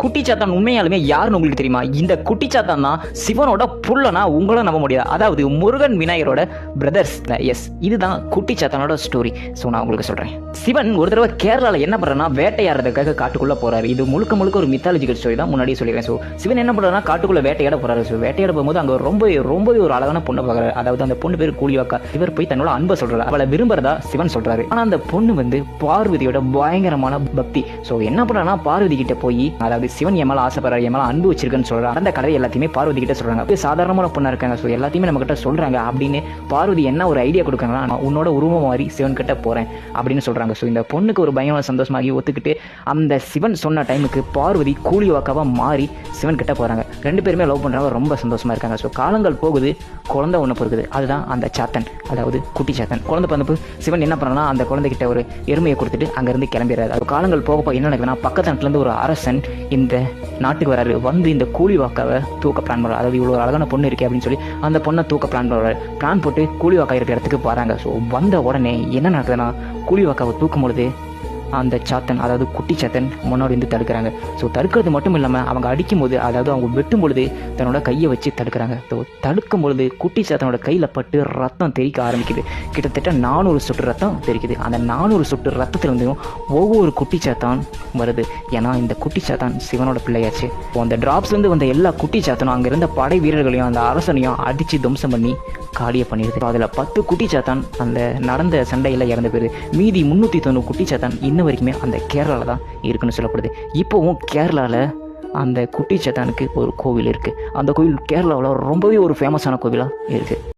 குட்டிச்சாத்தான் உண்மையாலுமே யாருன்னு உங்களுக்கு தெரியுமா? இந்த குட்டிச்சாத்தான் தான் சிவனோட புள்ளனா உங்களும் நம்ப முடியாது. அதாவது முருகன் விநாயகரோட பிரதர்ஸ் எஸ் இதுதான் குட்டிச்சாத்தானோட ஸ்டோரி ஸோ நான் உங்களுக்கு சொல்கிறேன் சிவன் ஒரு தடவை கேரளாவில் என்ன பண்ணுறேன்னா வேட்டையாடுறதுக்காக காட்டுக்குள்ளே போகிறாரு இது முழுக்க முழுக்க ஒரு மித்தாலஜிக்கல் ஸ்டோரி தான் முன்னாடியே சொல்லிடுறேன். ஸோ சிவன் என்ன பண்ணுறாருன்னா காட்டுக்குள்ளே வேட்டையாட போகிறாரு ஸோ வேட்டையாட போகும்போது அங்கே ரொம்பவே ரொம்பவே ஒரு அழகான பொண்ணை பார்க்குறாரு. அதாவது அந்த பொண்ணு பேர் கூலிவாக்கா. இவர் போய் தன்னோட அன்பை சொல்கிறார் அவளை விரும்புறதா சிவன் சொல்கிறாரு ஆனால் அந்த பொண்ணு வந்து பார்வதியோட பயங்கரமான பக்தி. ஸோ என்ன பண்ணுறேன்னா பார்வதி கிட்ட போய் அதாவது சிவன் என் மேலே ஆசைப்படுறாரு என் மேலே அன்பு வச்சிருக்கேன்னு சொல்கிறார் அந்த கதை எல்லாத்தையுமே பார்வதி கிட்ட சொல்கிறாங்க அப்படியே சாதாரணமான பொண்ணா இருக்காங்க. ஸோ எல்லாத்தையுமே நம்ம கிட்ட சொல்கிறாங்க அப்படின்னு பார்வதி என்ன ஒரு ஐடியா கொடுக்காங்கன்னா நான் உன்னோட உருவம் மாறி சிவன் கிட்ட போகிறேன் அப்படின்னு சொல்கிறாங்க ஸோ இந்த பொண்ணுக்கு ஒரு பயங்கரமான சந்தோஷமாகி ஒத்துக்கிட்டு அந்த சிவன் சொன்ன டைமுக்கு பார்வதி கூலி வாக்காவாக மாறி சிவன் கிட்ட போகிறாங்க ரெண்டு பேருமே லவ் பண்ணுறாங்க ரொம்ப சந்தோஷமா இருக்காங்க. ஸோ காலங்கள் போகுது குழந்தை ஒன்று பிறகுது அதுதான் அந்த சாத்தன் அதாவது குட்டி சாத்தன். குழந்தை பிறந்தப்போ சிவன் என்ன பண்ணனா அந்த குழந்தைகிட்ட ஒரு எருமையை கொடுத்துட்டு அங்கேருந்து கிளம்பிடுறாரு. அது காலங்கள் போக போக என்ன நடக்குதுன்னா பக்கத்து நாட்டிலேருந்து ஒரு அரசன் இந்த நாட்டுக்கு வராரு. வந்து இந்த கூலி வாக்காவை தூக்க பிளான் பண்ணுறாரு அதாவது இவ்வளோ அழகான பொண்ணு இருக்கே அப்படின்னு சொல்லி அந்த பொண்ணை தூக்க பிளான் பண்ணுறாரு பிளான் போட்டு கூலி வாக்கா இருக்கிற இடத்துக்கு வராங்க. ஸோ வந்த உடனே என்ன நடக்குதுன்னா கூலி வாக்காவை தூக்கும் பொழுது அந்த சாத்தன் அதாவது குட்டி சாத்தன் முன்னாடி வந்து தடுக்கிறாங்க. ஸோ தடுக்கிறது மட்டும் இல்லாமல் அவங்க அடிக்கும் போது அதாவது அவங்க வெட்டும் பொழுது தன்னோட கையை வச்சு தடுக்கிறாங்க. ஸோ தடுக்கும் பொழுது குட்டி சாத்தனோட கையில் பட்டு ரத்தம் தெரிக்க ஆரம்பிக்குது. கிட்டத்தட்ட நானூறு சொட்டு ரத்தம் தெரிக்குது அந்த நானூறு சொட்டு ரத்தத்திலிருந்தும் ஒவ்வொரு குட்டி சாத்தான் வருது. ஏன்னா இந்த குட்டி சாத்தான் சிவனோட பிள்ளையாச்சு. ஸோ அந்த டிராப்ஸ்லேருந்து வந்த எல்லா குட்டி சாத்தனும் அங்கே இருந்த படை வீரர்களையும் அந்த அரசனையும் அடித்து துவம்சம் பண்ணி காலியை பண்ணிடுது. அதில் பத்து குட்டி சாத்தான் அந்த நடந்த சண்டையில் இறந்து போயிடுது மீதி முந்நூற்றி தொண்ணூறு குட்டி சாத்தான் இன்ன வரைக்குமே அந்த கேரளாவில் தான் இருக்குன்னு சொல்லப்படுது. இப்போவும் கேரளாவில் அந்த குட்டி சத்தானுக்கு ஒரு கோவில் இருக்குது அந்த கோவில் கேரளாவில் ரொம்பவே ஒரு ஃபேமஸான கோவிலாக இருக்குது